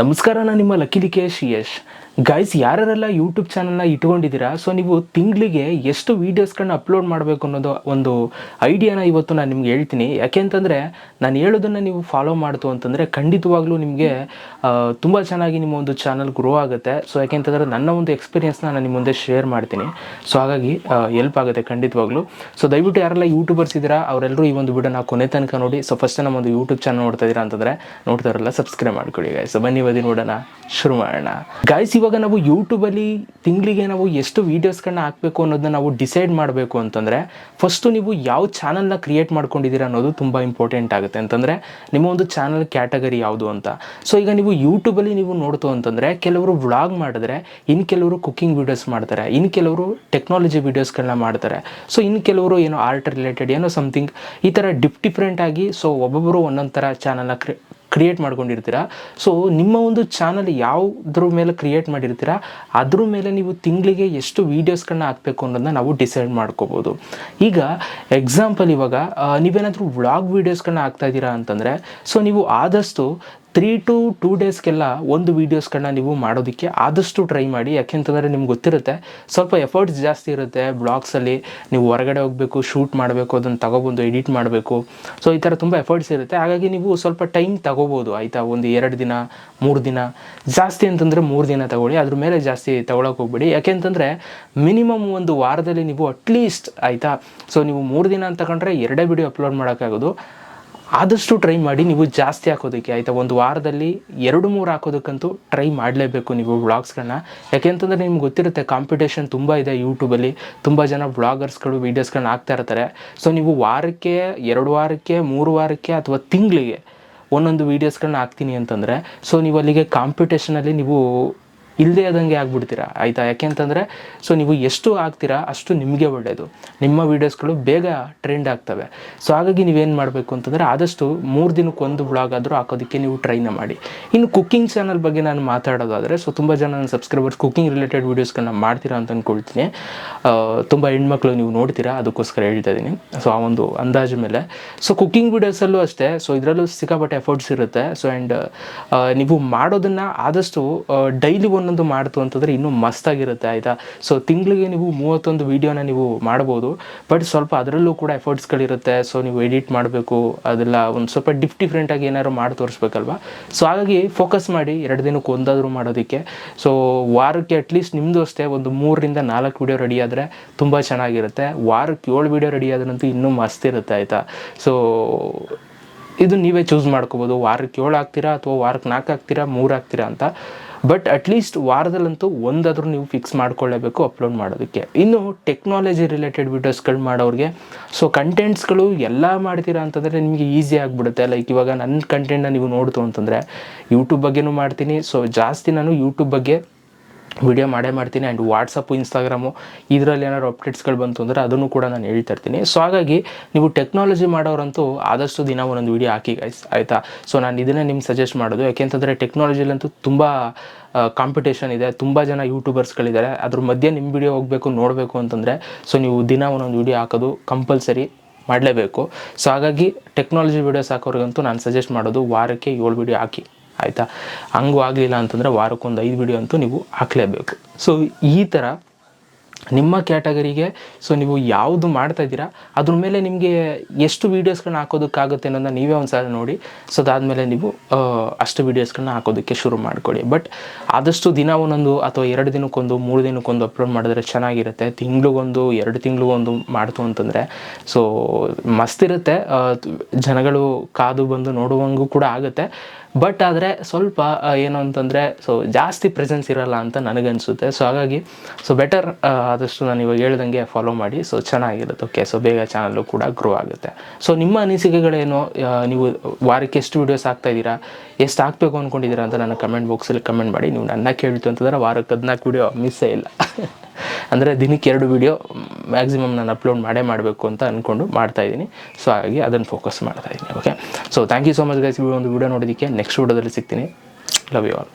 ನಮಸ್ಕಾರ ನಾನು ನಿಮ್ಮ ಲಕ್ಕಿ ಲಿಕೇಶ್ ಯಶ್. ಗೈಸ್ ಯಾರೆಲ್ಲ ಯೂಟ್ಯೂಬ್ ಚಾನಲ್ನ ಇಟ್ಕೊಂಡಿದ್ದೀರಾ? ಸೊ ನೀವು ತಿಂಗಳಿಗೆ ಎಷ್ಟು ವೀಡಿಯೋಸ್ಗಳನ್ನ ಅಪ್ಲೋಡ್ ಮಾಡಬೇಕು ಅನ್ನೋದು ಒಂದು ಐಡಿಯಾನ ಇವತ್ತು ನಾನು ನಿಮ್ಗೆ ಹೇಳ್ತೀನಿ. ಯಾಕೆಂತಂದರೆ ನಾನು ಹೇಳೋದನ್ನು ನೀವು ಫಾಲೋ ಮಾಡ್ತು ಅಂತಂದರೆ, ಖಂಡಿತವಾಗ್ಲೂ ನಿಮಗೆ ತುಂಬ ಚೆನ್ನಾಗಿ ನಿಮ್ಮ ಒಂದು ಚಾನಲ್ ಗ್ರೋ ಆಗುತ್ತೆ. ಸೊ ಯಾಕೆಂತಂದರೆ ನನ್ನ ಒಂದು ಎಕ್ಸ್ಪೀರಿಯನ್ಸ್ನ ನಾನು ನಿಮ್ಮ ಮುಂದೆ ಶೇರ್ ಮಾಡ್ತೀನಿ. ಸೊ ಹಾಗಾಗಿ ಎಲ್ಪ್ ಆಗುತ್ತೆ ಖಂಡಿತವಾಗ್ಲೂ. ಸೊ ದಯವಿಟ್ಟು ಯಾರೆಲ್ಲ ಯೂಟ್ಯೂಬರ್ಸ್ ಇದ್ದೀರಾ ಅವರೆಲ್ಲರೂ ಈ ಒಂದು ವಿಡಿಯೋನ ಕೊನೆ ತನಕ ನೋಡಿ. ಸೊ ಫಸ್ಟ್ ನಮ್ಮ ಒಂದು ಯೂಟ್ಯೂಬ್ ಚಾನಲ್ ನೋಡ್ತಾ ಇದ್ದೀರಾ ಅಂತಂದರೆ ನೋಡ್ತಾರಲ್ಲ ಸಬ್ಸ್ಕ್ರೈಬ್ ಮಾಡ್ಕೊಳ್ಳಿ ಗಾಯ್ಸ್ ಬನ್ನಿ ಬದಿ ನೋಡೋಣ, ಶುರು ಮಾಡೋಣ. ಗಾಯ್ಸ್ ಇವಾಗ ನಾವು ಯೂಟ್ಯೂಬಲ್ಲಿ ತಿಂಗಳಿಗೆ ನಾವು ಎಷ್ಟು ವೀಡಿಯೋಸ್ಗಳನ್ನ ಹಾಕಬೇಕು ಅನ್ನೋದನ್ನ ನಾವು ಡಿಸೈಡ್ ಮಾಡಬೇಕು ಅಂತಂದರೆ ಫಸ್ಟು ನೀವು ಯಾವ ಚಾನಲ್ನ ಕ್ರಿಯೇಟ್ ಮಾಡ್ಕೊಂಡಿದ್ದೀರಾ ಅನ್ನೋದು ತುಂಬ ಇಂಪಾರ್ಟೆಂಟ್ ಆಗುತ್ತೆ. ಅಂತಂದರೆ, ನಿಮ್ಮ ಒಂದು ಚಾನಲ್ ಕ್ಯಾಟಗರಿ ಯಾವುದು ಅಂತ. ಸೊ ಈಗ ನೀವು ಯೂಟ್ಯೂಬಲ್ಲಿ ನೀವು ನೋಡ್ತು ಅಂತಂದರೆ, ಕೆಲವರು ವ್ಲಾಗ್ ಮಾಡಿದ್ರೆ ಇನ್ನು ಕೆಲವರು ಕುಕ್ಕಿಂಗ್ ವೀಡಿಯೋಸ್ ಮಾಡ್ತಾರೆ ಇನ್ನು ಕೆಲವರು ಟೆಕ್ನಾಲಜಿ ವೀಡಿಯೋಸ್ಗಳನ್ನ ಮಾಡ್ತಾರೆ. ಸೊ ಇನ್ನು ಕೆಲವರು ಏನೋ ಆರ್ಟ್ ರಿಲೇಟೆಡ್ ಏನೋ ಸಮಥಿಂಗ್ ಈ ಥರ ಡಿಫ್ ಡಿಫ್ರೆಂಟಾಗಿ ಸೊ ಒಬ್ಬೊಬ್ಬರು ಒಂದೊಂದು ಥರ ಚಾನಲ್ನ ಕ್ರಿ ಕ್ರಿಯೇಟ್ ಮಾಡ್ಕೊಂಡಿರ್ತೀರಾ? ಸೊ ನಿಮ್ಮ ಒಂದು ಚಾನಲ್ ಯಾವುದ್ರ ಮೇಲೆ ಕ್ರಿಯೇಟ್ ಮಾಡಿರ್ತೀರಾ? ಅದ್ರ ಮೇಲೆ ನೀವು ತಿಂಗಳಿಗೆ ಎಷ್ಟು ವೀಡಿಯೋಸ್ಗಳನ್ನ ಹಾಕಬೇಕು ಅನ್ನೋದನ್ನ ನಾವು ಡಿಸೈಡ್ ಮಾಡ್ಕೋಬೋದು. ಈಗ ಎಕ್ಸಾಂಪಲ್ ಇವಾಗ ನೀವೇನಾದರೂ ವ್ಲಾಗ್ ವೀಡಿಯೋಸ್ಗಳನ್ನ ಹಾಕ್ತಾ ಇದ್ದೀರಾ ಅಂತಂದರೆ ಸೊ ನೀವು ಆದಷ್ಟು ತ್ರೀ ಟು ಟೂ ಡೇಸ್ಗೆಲ್ಲ ಒಂದು ವೀಡಿಯೋಸ್ಗಳನ್ನ ನೀವು ಮಾಡೋದಕ್ಕೆ ಆದಷ್ಟು ಟ್ರೈ ಮಾಡಿ ಯಾಕೆಂತಂದರೆ ನಿಮ್ಗೆ ಗೊತ್ತಿರುತ್ತೆ, ಸ್ವಲ್ಪ ಎಫರ್ಟ್ಸ್ ಜಾಸ್ತಿ ಇರುತ್ತೆ ಬ್ಲಾಗ್ಸಲ್ಲಿ ನೀವು ಹೊರಗಡೆ ಹೋಗಬೇಕು ಶೂಟ್ ಮಾಡಬೇಕು, ಅದನ್ನು ತಗೊಬಂದು ಎಡಿಟ್ ಮಾಡಬೇಕು. ಸೊ ಈ ಥರ ತುಂಬ ಎಫರ್ಟ್ಸ್ ಇರುತ್ತೆ. ಹಾಗಾಗಿ ನೀವು ಸ್ವಲ್ಪ ಟೈಮ್ ತಗೋಬೋದು, ಆಯಿತಾ? ಒಂದು ಎರಡು ದಿನ, ಮೂರು ದಿನ, ಜಾಸ್ತಿ ಅಂತಂದರೆ ಮೂರು ದಿನ ತಗೊಳ್ಳಿ, ಅದ್ರ ಮೇಲೆ ಜಾಸ್ತಿ ತಗೊಳಕ್ಕೆ ಹೋಗ್ಬೇಡಿ. ಯಾಕೆಂತಂದರೆ ಮಿನಿಮಮ್ ಒಂದು ವಾರದಲ್ಲಿ ನೀವು ಅಟ್ಲೀಸ್ಟ್ ಆಯಿತಾ? ಸೊ ನೀವು ಮೂರು ದಿನ ಅಂತ ತಗೊಂಡ್ರೆ ಎರಡೇ ವಿಡಿಯೋ ಅಪ್ಲೋಡ್ ಮಾಡೋಕ್ಕಾಗೋದು. ಆದಷ್ಟು ಟ್ರೈ ಮಾಡಿ ನೀವು ಜಾಸ್ತಿ ಹಾಕೋದಕ್ಕೆ ಆಯಿತಾ? ಒಂದು ವಾರದಲ್ಲಿ ಎರಡು, ಮೂರು ಹಾಕೋದಕ್ಕಂತೂ ಟ್ರೈ ಮಾಡಲೇಬೇಕು ನೀವು ವ್ಲಾಗ್ಸ್ಗಳನ್ನ. ಯಾಕೆಂತಂದರೆ ನಿಮ್ಗೆ ಗೊತ್ತಿರುತ್ತೆ ಕಾಂಪಿಟೇಷನ್ ತುಂಬ ಇದೆ ಯೂಟ್ಯೂಬಲ್ಲಿ ತುಂಬ ಜನ ವ್ಲಾಗರ್ಸ್ಗಳು ವೀಡಿಯೋಸ್ಗಳನ್ನ ಹಾಕ್ತಾ ಇರ್ತಾರೆ. ಸೊ ನೀವು ವಾರಕ್ಕೆ, ಎರಡು ವಾರಕ್ಕೆ, ಮೂರು ವಾರಕ್ಕೆ ಅಥವಾ ತಿಂಗಳಿಗೆ ಒಂದೊಂದು ವೀಡಿಯೋಸ್ಗಳನ್ನ ಹಾಕ್ತೀನಿ ಅಂತಂದರೆ ಸೊ ನೀವು ಅಲ್ಲಿಗೆ ಕಾಂಪಿಟೇಷನಲ್ಲಿ ನೀವು ಇಲ್ಲದೇ ಆದಂಗೆ ಆಗ್ಬಿಡ್ತೀರಾ? ಆಯಿತಾ? ಯಾಕೆಂತಂದರೆ ಸೊ ನೀವು ಎಷ್ಟು ಆಗ್ತೀರಾ ಅಷ್ಟು ನಿಮಗೆ ಒಳ್ಳೆಯದು ನಿಮ್ಮ ವೀಡಿಯೋಸ್ಗಳು ಬೇಗ ಟ್ರೆಂಡ್ ಆಗ್ತವೆ. ಸೊ ಹಾಗಾಗಿ ನೀವೇನು ಮಾಡಬೇಕು ಅಂತಂದರೆ, ಆದಷ್ಟು ಮೂರು ದಿನಕ್ಕೆ ಒಂದು ಬ್ಲಾಗ್ ಆದರೂ ಹಾಕೋದಕ್ಕೆ ನೀವು ಟ್ರೈನ ಮಾಡಿ. ಇನ್ನು ಕುಕ್ಕಿಂಗ್ ಚಾನಲ್ ಬಗ್ಗೆ ನಾನು ಮಾತಾಡೋದಾದರೆ ಸೊ ತುಂಬ ಜನ ನನ್ನ ಸಬ್ಸ್ಕ್ರೈಬರ್ಸ್ ಕುಕ್ಕಿಂಗ್ ರಿಲೇಟೆಡ್ ವೀಡಿಯೋಸ್ಗಳನ್ನ ಮಾಡ್ತೀರಾ ಅಂತ ಅಂದ್ಕೊಳ್ತೀನಿ ತುಂಬ ಹೆಣ್ಮಕ್ಳು ನೀವು ನೋಡ್ತೀರಾ? ಅದಕ್ಕೋಸ್ಕರ ಹೇಳ್ತಾ ಇದ್ದೀನಿ ಸೊ ಆ ಒಂದು ಅಂದಾಜು ಮೇಲೆ. ಸೊ ಕುಕ್ಕಿಂಗ್ ವೀಡಿಯೋಸಲ್ಲೂ ಅಷ್ಟೇ ಸೊ ಇದರಲ್ಲೂ ಸಿಕ್ಕಾಪಟ್ಟೆ ಎಫರ್ಟ್ಸ್ ಇರುತ್ತೆ. ಸೊ ಆ್ಯಂಡ್ ನೀವು ಮಾಡೋದನ್ನು ಆದಷ್ಟು ಡೈಲಿ ಒಂದೊಂದು ಮಾಡ್ತು ಅಂತಂದರೆ ಇನ್ನೂ ಮಸ್ತಾಗಿರುತ್ತೆ, ಆಯಿತಾ? ಸೊ ತಿಂಗಳಿಗೆ ನೀವು ಮೂವತ್ತೊಂದು ವೀಡಿಯೋನ ನೀವು ಮಾಡ್ಬೋದು ಬಟ್ ಸ್ವಲ್ಪ ಅದರಲ್ಲೂ ಕೂಡ ಎಫರ್ಟ್ಸ್ಗಳಿರುತ್ತೆ ಸೊ ನೀವು ಎಡಿಟ್ ಮಾಡಬೇಕು, ಅದೆಲ್ಲ ಒಂದು ಸ್ವಲ್ಪ ಡಿಫ್ ಡಿಫ್ರೆಂಟಾಗಿ ಏನಾದ್ರು ಮಾಡಿ ತೋರಿಸ್ಬೇಕಲ್ವಾ? ಸೊ ಹಾಗಾಗಿ ಫೋಕಸ್ ಮಾಡಿ, ಎರಡು ದಿನಕ್ಕೆ ಒಂದಾದರೂ ಮಾಡೋದಕ್ಕೆ. ಸೊ ವಾರಕ್ಕೆ ಅಟ್ಲೀಸ್ಟ್ ನಿಮ್ಮದು ಅಷ್ಟೇ, ಒಂದು ಮೂರರಿಂದ ನಾಲ್ಕು ವೀಡಿಯೋ ರೆಡಿ ಆದರೆ ತುಂಬ ಚೆನ್ನಾಗಿರುತ್ತೆ. ವಾರಕ್ಕೆ ಏಳು ವೀಡಿಯೋ ರೆಡಿ ಆದ್ರಂತೂ ಇನ್ನೂ ಮಸ್ತ್ ಇರುತ್ತೆ, ಆಯಿತಾ? ಸೊ ಇದು ನೀವೇ ಚೂಸ್ ಮಾಡ್ಕೋಬೋದು. ವಾರಕ್ಕೆ ಏಳು ಆಗ್ತೀರಾ ಅಥವಾ ವಾರಕ್ಕೆ ನಾಲ್ಕು ಆಗ್ತೀರಾ ಮೂರು ಆಗ್ತೀರಾ ಅಂತ. ಬಟ್ ಅಟ್ಲೀಸ್ಟ್ ವಾರದಲ್ಲಂತೂ ಒಂದಾದರೂ ನೀವು ಫಿಕ್ಸ್ ಮಾಡ್ಕೊಳ್ಳೇಬೇಕು ಅಪ್ಲೋಡ್ ಮಾಡೋದಕ್ಕೆ. ಇನ್ನು ಟೆಕ್ನಾಲಜಿ ರಿಲೇಟೆಡ್ ವೀಡಿಯೋಸ್ಗಳು ಮಾಡೋರಿಗೆ ಸೊ ಕಂಟೆಂಟ್ಸ್ಗಳು ಎಲ್ಲ ಮಾಡ್ತೀರಾ ಅಂತಂದರೆ ನಿಮಗೆ ಈಸಿ ಆಗಿಬಿಡುತ್ತೆ. ಲೈಕ್ ಇವಾಗ ನನ್ನ ಕಂಟೆಂಟನ್ನ ನೀವು ನೋಡ್ತು ಅಂತಂದರೆ ಯೂಟ್ಯೂಬ್ ಬಗ್ಗೆನೂ ಮಾಡ್ತೀನಿ. ಸೊ ಜಾಸ್ತಿ ನಾನು ಯೂಟ್ಯೂಬ್ ಬಗ್ಗೆ ವಿಡಿಯೋ ಮಾಡೇ ಮಾಡ್ತೀನಿ ಆ್ಯಂಡ್ ವಾಟ್ಸಪ್ಪು ಇನ್ಸ್ಟಾಗ್ರಾಮು ಇದರಲ್ಲಿ ಏನಾದ್ರು ಅಪ್ಡೇಟ್ಸ್ಗಳು ಬಂತು ಅಂದರೆ ಅದನ್ನು ಕೂಡ ನಾನು ಹೇಳ್ತಾ ಇರ್ತೀನಿ. ಸೊ ಹಾಗಾಗಿ ನೀವು ಟೆಕ್ನಾಲಜಿ ಮಾಡೋರಂತೂ ಆದಷ್ಟು ದಿನ ಒಂದೊಂದು ವಿಡಿಯೋ ಹಾಕಿ ಗೈಸ್ ಆಯಿತಾ? ಸೊ ನಾನು ಇದನ್ನೇ ನಿಮ್ಗೆ ಸಜೆಸ್ಟ್ ಮಾಡೋದು. ಯಾಕೆಂತಂದರೆ ಟೆಕ್ನಾಲಜಿಲಂತೂ ತುಂಬ ಕಾಂಪಿಟೇಷನ್ ಇದೆ. ತುಂಬ ಜನ ಯೂಟ್ಯೂಬರ್ಸ್ಗಳಿದ್ದಾರೆ ಅದ್ರ ಮಧ್ಯೆ ನಿಮ್ಮ ವಿಡಿಯೋ ಹೋಗಬೇಕು, ನೋಡಬೇಕು ಅಂತಂದರೆ ಸೊ ನೀವು ದಿನ ಒಂದೊಂದು ವಿಡಿಯೋ ಹಾಕೋದು ಕಂಪಲ್ಸರಿ ಮಾಡಲೇಬೇಕು. ಸೊ ಹಾಗಾಗಿ ಟೆಕ್ನಾಲಜಿ ವೀಡಿಯೋಸ್ ಹಾಕೋರಿಗಂತೂ ನಾನು ಸಜೆಸ್ಟ್ ಮಾಡೋದು ವಾರಕ್ಕೆ ಏಳು ವಿಡಿಯೋ ಹಾಕಿ. ಆಯಿತಾ? ಹಂಗೂ ಆಗಲಿಲ್ಲ ಅಂತಂದರೆ ವಾರಕ್ಕೊಂದು ಐದು ವಿಡಿಯೋ ಅಂತೂ ನೀವು ಹಾಕಲೇಬೇಕು. ಸೊ ಈ ಥರ ನಿಮ್ಮ ಕ್ಯಾಟಗರಿಗೆ, ಸೊ ನೀವು ಯಾವುದು ಮಾಡ್ತಾ ಇದ್ದೀರಾ, ಅದ್ರ ಮೇಲೆ ನಿಮಗೆ ಎಷ್ಟು ವೀಡಿಯೋಸ್ಗಳನ್ನ ಹಾಕೋದಕ್ಕಾಗುತ್ತೆ ಅನ್ನೋದನ್ನ ನೀವೇ ಒಂದು ಸಲ ನೋಡಿ. ಸೊ ಅದಾದಮೇಲೆ ನೀವು ಅಷ್ಟು ವೀಡಿಯೋಸ್ಗಳನ್ನ ಹಾಕೋದಕ್ಕೆ ಶುರು ಮಾಡ್ಕೊಳ್ಳಿ. ಬಟ್ ಆದಷ್ಟು ದಿನ ಒಂದೊಂದು ಅಥವಾ ಎರಡು ದಿನಕ್ಕೊಂದು, ಮೂರು ದಿನಕ್ಕೊಂದು ಅಪ್ಲೋಡ್ ಮಾಡಿದ್ರೆ ಚೆನ್ನಾಗಿರುತ್ತೆ. ತಿಂಗಳಿಗೊಂದು, ಎರಡು ತಿಂಗಳಿಗೊಂದು ಮಾಡ್ತು ಅಂತಂದರೆ ಸೊ ಮಸ್ತ್ ಇರುತ್ತೆ. ಜನಗಳು ಕಾದು ಬಂದು ನೋಡುವಂಗೂ ಕೂಡ ಆಗುತ್ತೆ. ಬಟ್ ಆದರೆ ಸ್ವಲ್ಪ ಏನು ಅಂತಂದರೆ ಸೊ ಜಾಸ್ತಿ ಪ್ರೆಸೆನ್ಸ್ ಇರಲ್ಲ ಅಂತ ನನಗನ್ಸುತ್ತೆ. ಸೊ ಹಾಗಾಗಿ ಸೊ ಬೆಟರ್ ಆದಷ್ಟು ನಾನು ಇವಾಗ ಹೇಳ್ದಂಗೆ ಫಾಲೋ ಮಾಡಿ ಸೊ ಚೆನ್ನಾಗಿರುತ್ತೆ. ಓಕೆ ಸೊ ಬೇಗ ಚಾನಲ್ಲು ಕೂಡ ಗ್ರೋ ಆಗುತ್ತೆ. ಸೊ ನಿಮ್ಮ ಅನಿಸಿಕೆಗಳೇನು? ನೀವು ವಾರಕ್ಕೆ ಎಷ್ಟು ವೀಡಿಯೋಸ್ ಹಾಕ್ತಾ ಇದ್ದೀರಾ? ಎಷ್ಟು ಹಾಕಬೇಕು ಅಂದ್ಕೊಂಡಿದ್ದೀರಾ ಅಂತ ನನ್ನ ಕಮೆಂಟ್ ಬಾಕ್ಸಲ್ಲಿ ಕಮೆಂಟ್ ಮಾಡಿ. ನೀವು ನನ್ನ ಕೇಳ್ತು ಅಂತಂದ್ರೆ ವಾರಕ್ಕೆ ಹದಿನಾಲ್ಕು ವೀಡಿಯೋ ಮಿಸ್ಸೇ ಇಲ್ಲ. ಅಂದರೆ ದಿನಕ್ಕೆ ಎರಡು ವೀಡಿಯೋ ಮ್ಯಾಕ್ಸಿಮಮ್ ನಾನು ಅಪ್ಲೋಡ್ ಮಾಡೇ ಮಾಡಬೇಕು ಅಂತ ಅಂದ್ಕೊಂಡು ಮಾಡ್ತಾ ಇದ್ದೀನಿ. ಸೊ ಹಾಗಾಗಿ ಅದನ್ನು ಫೋಕಸ್ ಮಾಡ್ತಾ ಇದ್ದೀನಿ. Okay so thank you so much guys ಈ ಒಂದು ವೀಡಿಯೋ ನೋಡೋದಕ್ಕೆ ನೆಕ್ಸ್ಟ್ ವೀಡಿಯೋದಲ್ಲಿ ಸಿಗ್ತೀನಿ. Love you all